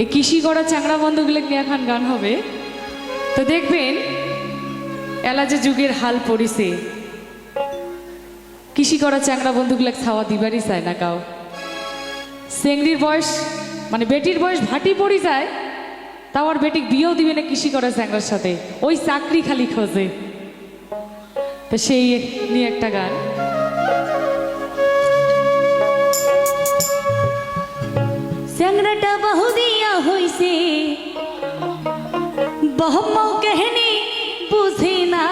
এই কৃষি করা চ্যাংড়া বন্ধুগুলো নিয়ে এখন গান হবে। তো দেখবেন, এলা যে যুগের হাল পড়িছে। কৃষি করা চ্যাংড়া বন্ধুগুলো ছাওয়া দিবারই চায় না কাউ চেংড়ির বয়স মানে বেটির বয়স ভাটি পড়ি যায়, তাও আর বেটিক বিয়েও দিবে না কৃষি করা চ্যাংড়ার সাথে। ওই চাকরি খালি খোঁজে। তো সেই নিয়ে একটা গান। চ্যাংরাটা বহু দিয়া হইছে। বহম কেহনি বুঝি না।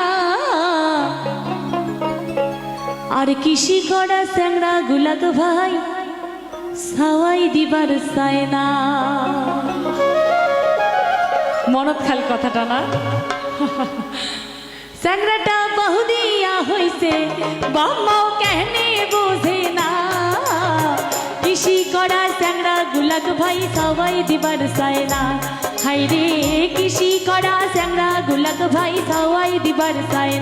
আর কৃষি করা চ্যাংরা গুলাক ভাই, সাওয়াই দিবার চায় না। মনত খাল কথাটা না? চ্যাংরাটা বহু দিয়া হইছে, বহম কেহনি বুঝি না। কৃষি করা চ্যাংরা গুলাক ভাই সবাই দিবার চায় হাই রে কৃষি করা চ্যাংরা গুলাক ভাই সবাই দিবার চায়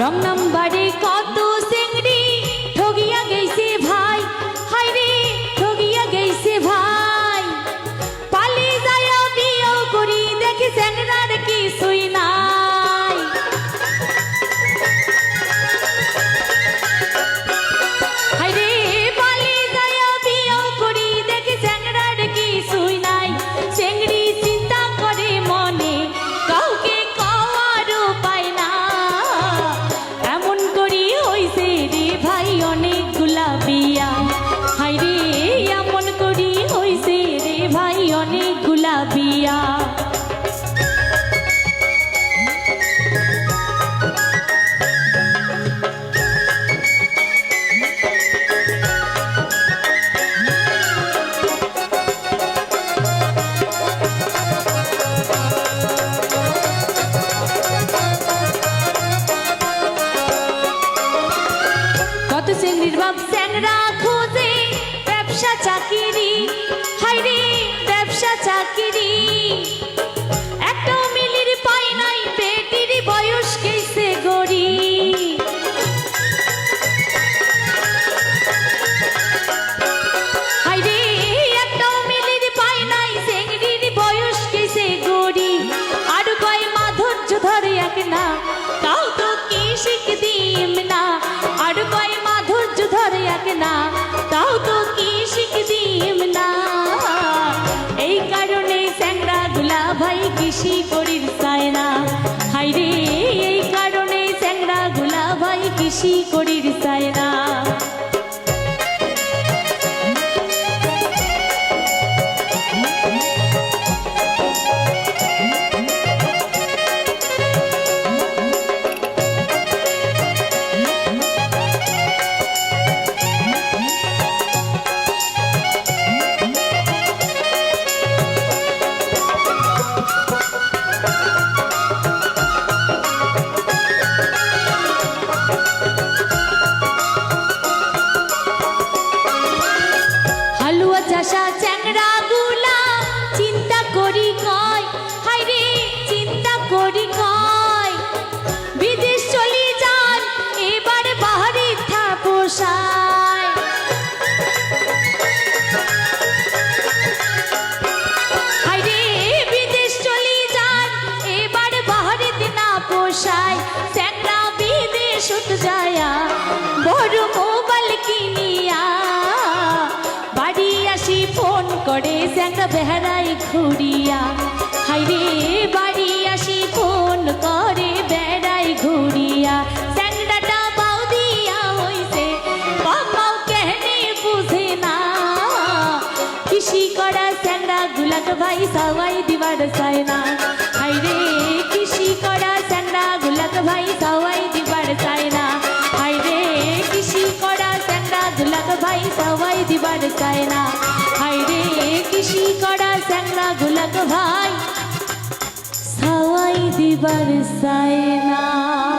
রং নাম্বারে স্যাংরা খোঁজে ব্যবসা চাকিরি। হাইরে ব্যবসা চাকিরি। না, তাও তো কি শিখ দিম না এই কারণে স্যাংরা গুলা ভাই কৃষি করির চায় না। হাইরে এই কারণে স্যাংরা গুলা ভাই কৃষি করির ঘুরিয়া হাইরে বাড়ি আসি ফোন করে বেড়াই ঘুরিয়া। স্যাংরাটা বাউ দিয়া হইছে বাবাও কেহনে বুঝে না। কৃষি করা স্যাংরা গুলাক ভাই সবাই দিবার চায় না। হাইরে কৃষি করা স্যাংরা গুলাক ভাই সবাই দিবার চায় না। হাইরে কৃষি করা স্যাংরা গুলাক ভাই সবাই দিবার চায় না। গুলাক ভাই সবাই দিবার চায় না।